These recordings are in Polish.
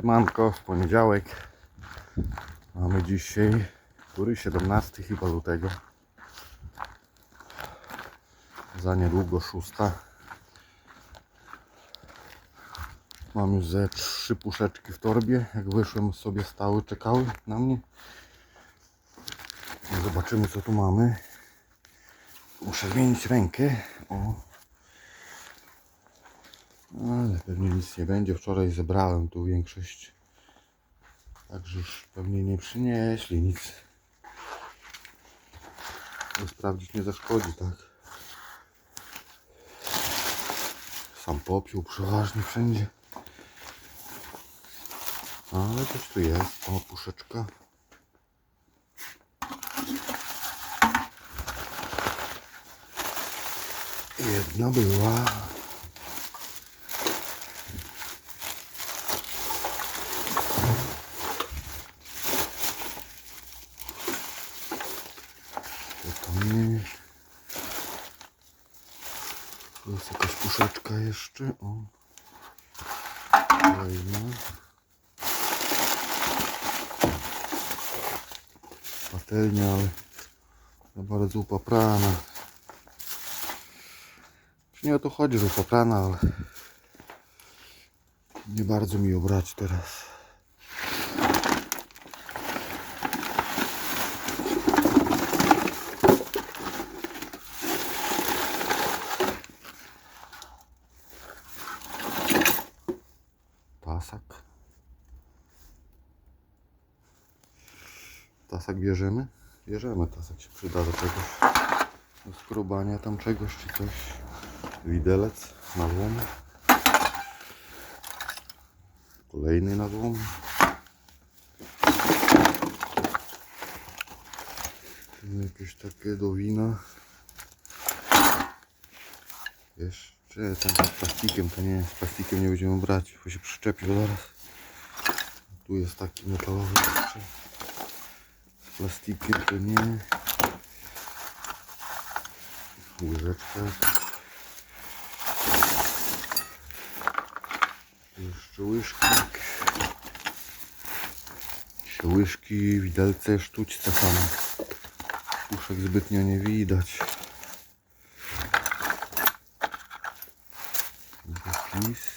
Siemanko, w poniedziałek. Mamy dzisiaj, który 17 chyba lutego. Za niedługo szósta. Mam już ze trzy puszeczki w torbie. Jak wyszłem sobie stały, czekały na mnie. Zobaczymy co tu mamy. Muszę zmienić rękę. O. Ale pewnie nic nie będzie. Wczoraj zebrałem tu większość. Także już pewnie nie przynieśli nic. Ale sprawdzić nie zaszkodzi, tak? Sam popiół przeważnie wszędzie. Ale coś tu jest. O, puszeczka. Jedna była. To nie. Tu jest jakaś puszeczka jeszcze. O. Kolejna. Patelnia, ale za bardzo upaprana. Nie o to chodzi, że upaprana, ale nie bardzo mi ją brać teraz. Tasak bierzemy? Bierzemy, tasak się przyda do czegoś. Do skrobania tam czegoś czy coś. Widelec na złom. Kolejny na złom. Jakieś takie do wina. Jeszcze ten z plastikiem, to nie, z plastikiem nie będziemy brać, bo się przyczepił zaraz. Tu jest taki metalowy jeszcze. Z plastikiem to nie. Łyżeczka. Jeszcze łyżki. Jeszcze łyżki, widelce, sztućce same. Puszek zbytnio nie widać. Zapisy.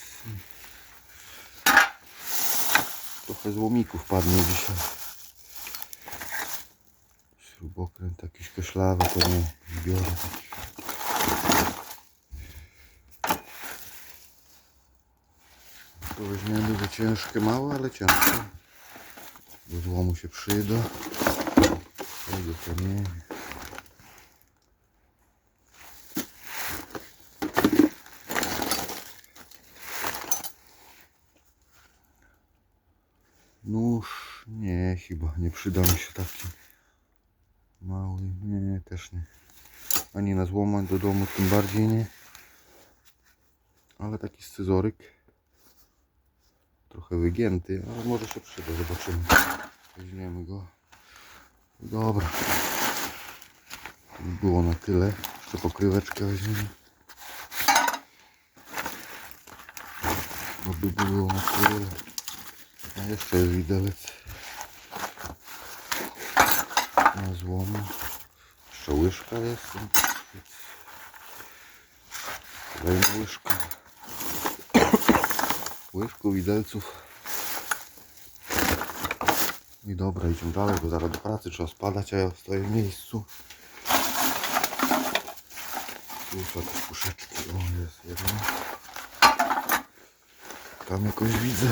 Trochę złomików padnie dzisiaj. Koślawy, to nie biorę. To weźmiemy za ciężkie, małe, ale ciężkie. Do złomu się przyda. Tego nie. Nóż, nie, chyba nie przyda mi się taki mały, nie, też nie. Ani na złomać do domu, tym bardziej nie. Ale taki scyzoryk. Trochę wygięty, ale może się przyda, zobaczymy. Weźmiemy go. Dobra. Było na tyle. Jeszcze pokryweczkę weźmiemy. To by było na tyle. A jeszcze jest widelec. Na. Jeszcze łyżka jest. Kolejna łyżka. Łyżku widelców. I dobra, idziemy dalej, bo zaraz do pracy trzeba spadać, a ja stoję w miejscu. Tu są jakieś puszeczki. O, jest jedna. Tam jakoś widzę.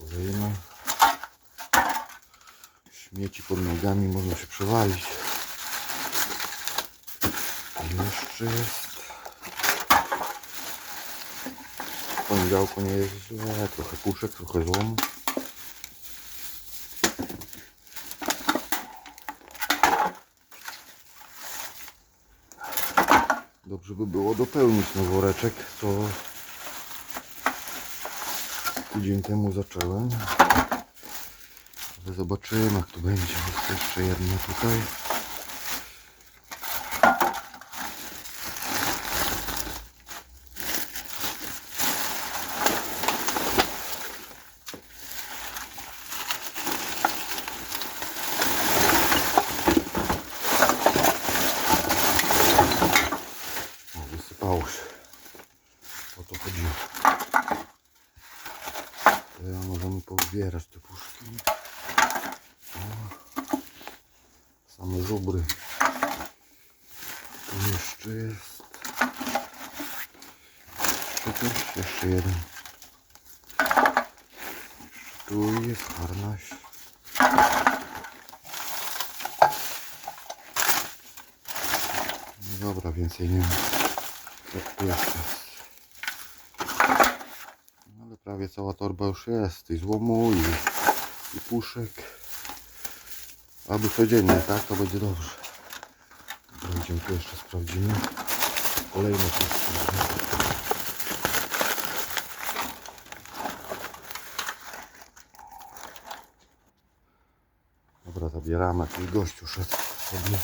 Kolejna. Śmieci pod nogami można się przewalić. Jeszcze jest. W poniedziałku nie jest źle. Trochę puszek, trochę złomu. Dobrze by było dopełnić ten woreczek, co tydzień temu zacząłem. Ale zobaczymy jak to będzie. Jest jeszcze jedna tutaj. To chodziło. Teraz możemy powybierać te puszki. O, same żubry. Tu jeszcze jest. Jeszcze też, jeszcze jeden. Jeszcze tu jest harnaś. No dobra, więcej nie ma. Jak tu jeszcze jest. No, Ale prawie cała torba już jest. I złomu, i, i puszek. Aby codziennie, tak? To będzie dobrze. Dobra, idziemy tu jeszcze sprawdzimy. Kolejne puszki. Dobra, zabieramy. Jakiś gościu szedł sobie.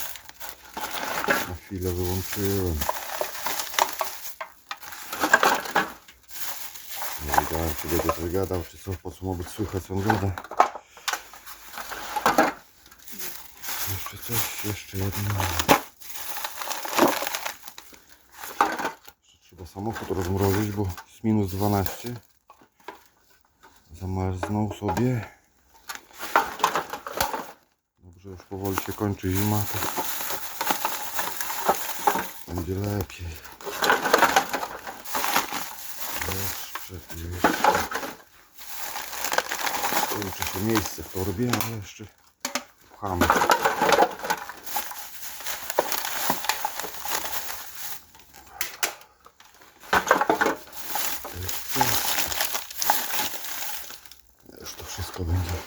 Na chwilę wyłączyłem. Nie wiedziałem, czy będzie coś gadał, czy co, po co ma być słychać, co on gada. Jeszcze coś, jeszcze jedno. Trzeba samochód rozmrozić, bo jest minus 12. Zamarznął sobie. Dobrze, już powoli się kończy zima, będzie lepiej. Jeszcze, jeszcze. Kończy się miejsce w torbie, ale jeszcze pchamy. Jeszcze. Wszystko będzie.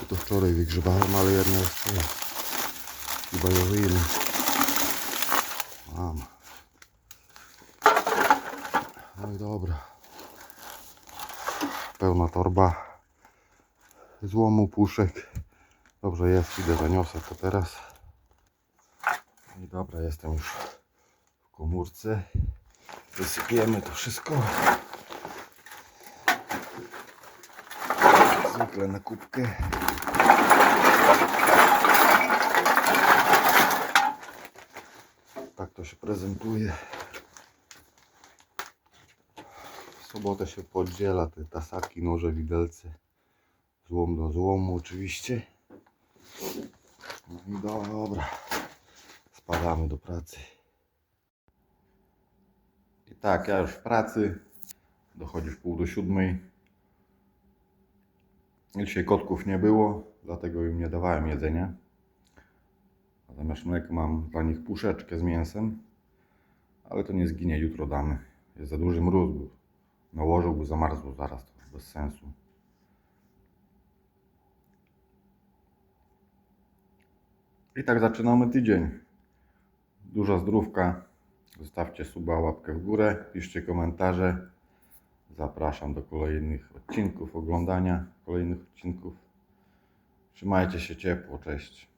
Tu to wczoraj wygrzebałem, ale jedno jest to. Chyba jowiny. Mam. No i dobra. Pełna torba złomu, puszek. Dobrze jest, idę zaniosę to teraz. No I dobra, jestem już w komórce. Wysypiemy to wszystko. Zwykle na kubkę. Tak to się prezentuje. W sobotę się podziela te tasaki, noże, widelce. Złom do złomu oczywiście. Dobra. Spadamy do pracy. I tak, ja już w pracy. Dochodzi w pół do siódmej. Dzisiaj kotków nie było, dlatego im nie dawałem jedzenia. Zamiast mleka mam dla nich puszeczkę z mięsem. Ale to nie zginie, jutro damy. Jest za duży mróz. Był. Nałożyłby, zamarzło zaraz. To bez sensu. I tak zaczynamy tydzień. Duża zdrówka. Zostawcie suba, łapkę w górę, piszcie komentarze. Zapraszam do kolejnych odcinków, oglądania kolejnych odcinków. Trzymajcie się ciepło, cześć.